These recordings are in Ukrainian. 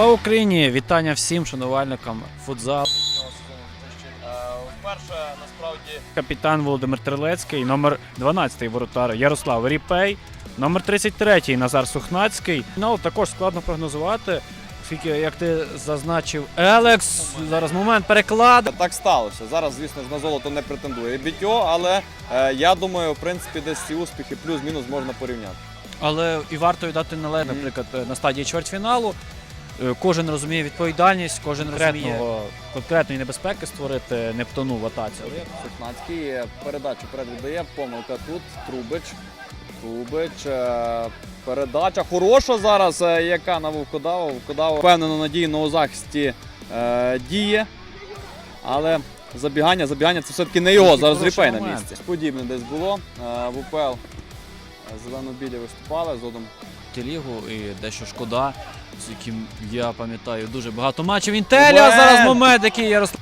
Слава Україні! Вітання всім шанувальникам футзалу. Вперше насправді Капітан Володимир Трилецький, номер 12 воротар Ярослав Ріпей, номер 33 Назар Сухнацький. Ну, також складно прогнозувати, оскільки, як ти зазначив, Елекс, зараз момент перекладу. так сталося. Зараз, звісно ж, на золото не претендує Бітьо, але е, я думаю, в принципі, десь ці успіхи плюс-мінус можна порівняти. Але і варто віддати належне, наприклад, е, на стадії чвертьфіналу. Е, Кожен розуміє відповідальність, кожен розуміє конкретної небезпеки створити Нептуну в атаці. Сухнацький е, передачу перед віддає, помилка тут. Трубич. Трубич. е, Передача хороша зараз, е, яка на Вовкодава. Вовкодава впевнено надійно у захисті е, діє. Але забігання, забігання це все-таки не його. Такий Зараз хороший Ріпей на момент. місці. Подібне десь було. Е, В УПЛ зелено-білі виступали згодом. лігу і дещо шкода, з яким я пам'ятаю дуже багато матчів. Інтелі, а зараз момент, який Ярослав.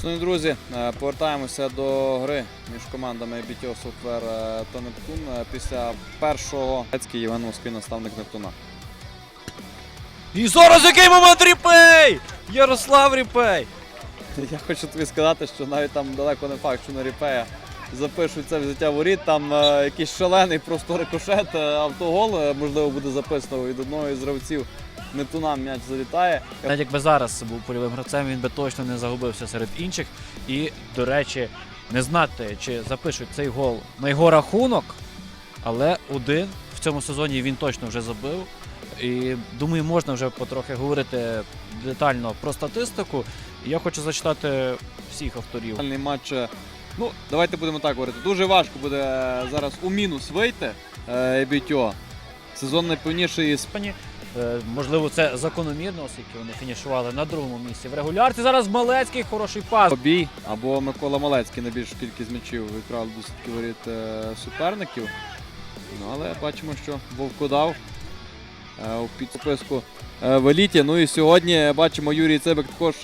Шановні друзі, е, повертаємося до гри між командами BTO Software е, та Нептун. Е, Після першого Грецький Євген Москвин наставник Нептуна. І зараз який момент Ріпей! Ярослав Ріпей! Я хочу тобі сказати, що навіть там далеко не факт, що на Ріпея запишуть це взяття воріт. Там е, якийсь шалений просто рикошет, е, автогол, е, можливо, буде записано від одного із гравців Нептуна м'яч залітає. Навіть якби зараз був польовим гравцем, він би точно не загубився серед інших. І, до речі, не знати, чи запишуть цей гол на його рахунок, але один в цьому сезоні він точно вже забив. І думаю, можна вже потрохи говорити детально про статистику. Я хочу зачитати всіх авторів. Матч. Ну, давайте будемо так говорити. Дуже важко буде зараз у мінус вийти е, BTO. Сезон найповніший із Іспані. Е, Можливо, це закономірно, оскільки вони фінішували на другому місці в регулярці. Зараз Малецький хороший пас. Бій або Микола Малецький найбільшу кількість м'ячів викрав до сітки воріт е, суперників. Ну, але бачимо, що Вовкодав у підписку в еліті. Ну і сьогодні бачимо Юрій Цибик також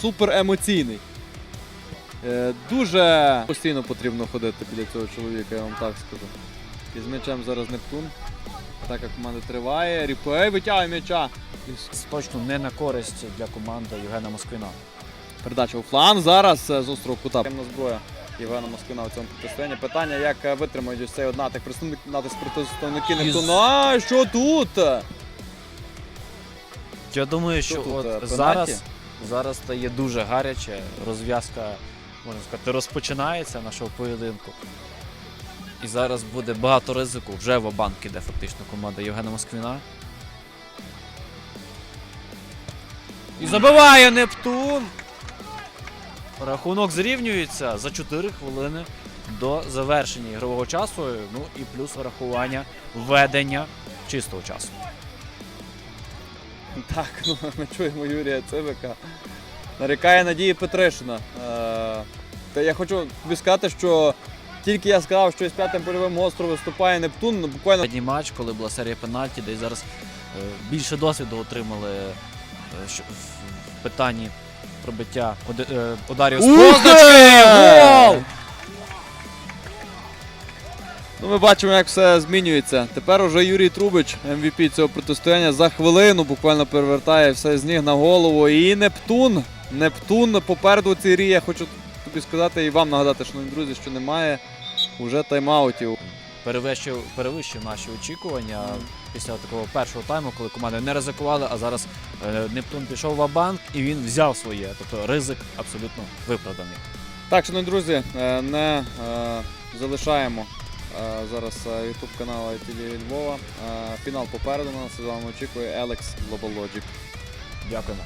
супер емоційний. Е, дуже постійно потрібно ходити біля цього чоловіка, я вам так скажу. І з м'ячем зараз Нептун. Атака команди триває. Ріпей витягує м'яча. Точно не на користь для команди Євгена Москвина. Передача у фланг зараз е, з острого кута. Темна зброя Євгена Москвина в цьому протистоянні. Питання, як е, витримають ось цей однатик представник натиск представники Із- Нептуна. Що тут? Я думаю, що тут, от е, пенальті? зараз, зараз стає дуже гаряче. Розв'язка, можна сказати, розпочинається нашого поєдинку. І зараз буде багато ризику. Вже в банк іде фактично команда Євгена Москвіна. І забиває Нептун. Рахунок зрівнюється за 4 хвилини до завершення ігрового часу. Ну і плюс врахування введення чистого часу. Так, ну ми чуємо Юрія Цибика. Нарікає Надії Петришина. Е, Та я хочу тобі сказати, що тільки я сказав, що із п'ятим польовим гостро виступає Нептун, ну буквально Останній матч, коли була серія пенальті, де зараз е, більше досвіду отримали е, що- в- питанні пробиття е, ударів з Ух позначки. Гол! Ну, ми бачимо, як все змінюється. Тепер уже Юрій Трубич, MVP цього протистояння, за хвилину буквально перевертає все з ніг на голову. І Нептун. Нептун попереду у цій грі. Я хочу тобі сказати і вам нагадати, шановні друзі, що немає уже тайм-аутів. Перевищив, перевищив наші очікування після такого першого тайму, коли команди не ризикували, а зараз е, Нептун пішов в банк і він взяв своє. Тобто ризик абсолютно виправданий. Так, шановні друзі, е, не е, залишаємо е, зараз ютуб канал ITV Львова. Е, Фінал попереду нас з вами очікує Елекс Global Logic. Дякуємо.